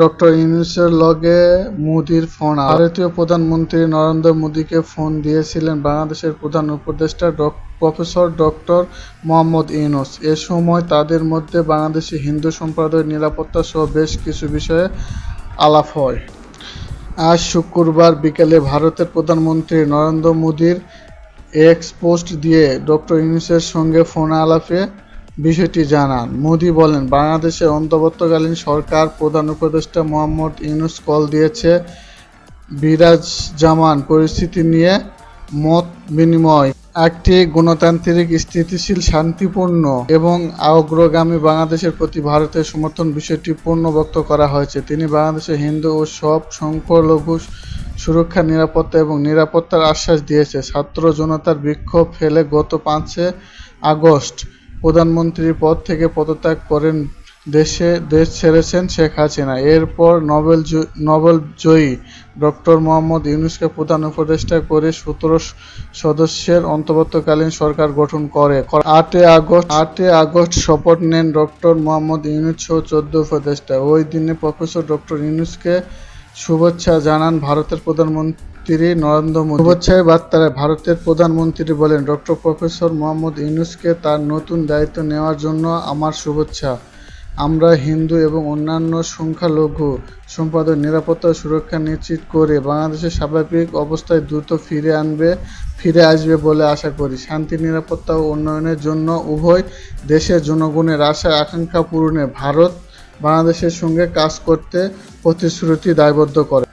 Doctor ইউনূসের লগে মোদির phone. ভারতীয় প্রধানমন্ত্রী নরেন্দ্র মোদিকে ফোন দিয়েছিলেন বাংলাদেশের প্রধান উপদেষ্টা প্রফেসর ডক্টর মোহাম্মদ ইউনুস। এ সময় তাদের মধ্যে বাংলাদেশি হিন্দু সম্প্রদায়ের নিরাপত্তা সহ বেশ কিছু বিষয়ে আলাপ হয়। আজ শুক্রবার বিকেলে ভারতের প্রধানমন্ত্রী নরেন্দ্র মোদির এক্স পোস্ট দিয়ে ডক্টর ইউনূসের সঙ্গে ফোন আলাপে বিষয়টি জানান। মোদি বলেন, বাংলাদেশের অন্তর্বর্তীকালীন সরকার প্রধান উপদেষ্টা মোহাম্মদ ইউনুস কল দিয়েছে বিরাজমান পরিস্থিতি নিয়ে মত বিনিময়। একটি গণতান্ত্রিক, স্থিতিশীল, শান্তিপূর্ণ এবং অগ্রগামী বাংলাদেশের প্রতি ভারতের সমর্থন বিষয়টি পূর্ণ ব্যক্ত করা হয়েছে। তিনি বাংলাদেশের হিন্দু ও সব সংখ্যালঘু সুরক্ষা, নিরাপত্তা এবং নিরাপত্তার আশ্বাস দিয়েছে। ছাত্র জনতার বিক্ষোভ ফেলে গত পাঁচে আগস্ট প্রধানমন্ত্রীর পদ থেকে পদত্যাগ করেন দেশে, দেশ ছেড়েছেন শেখ হাসিনা। এরপর নোবেল নোবেল জয়ী ডক্টর মোহাম্মদ ইউনুসকে প্রধান উপদেষ্টা করে সতেরো সদস্যের অন্তর্বর্তীকালীন সরকার গঠন করে। আটই আগস্ট আটই আগস্ট শপথ নেন ডক্টর মোহাম্মদ ইউনুস সহ চোদ্দ উপদেষ্টা। ওই দিনে প্রফেসর ডক্টর ইউনুসকে শুভেচ্ছা জানান ভারতের প্রধানমন্ত্রী নরেন্দ্র মোদী শুভেচ্ছায় বার্তায় ভারতের প্রধানমন্ত্রী বলেন, ডক্টর প্রফেসর মোহাম্মদ ইউনুসকে তার নতুন দায়িত্ব নেওয়ার জন্য আমার শুভেচ্ছা। আমরা হিন্দু এবং অন্যান্য সংখ্যালঘু সম্পাদক নিরাপত্তা সুরক্ষা নিশ্চিত করে বাংলাদেশের স্বাভাবিক অবস্থায় দ্রুত ফিরে আনবে, ফিরে আসবে বলে আশা করি। শান্তি, নিরাপত্তা ও উন্নয়নের জন্য উভয় দেশের জনগণের আশা আকাঙ্ক্ষা পূরণে ভারত বাংলাদেশের সঙ্গে কাজ করতে প্রতিশ্রুতি দায়বদ্ধ করে।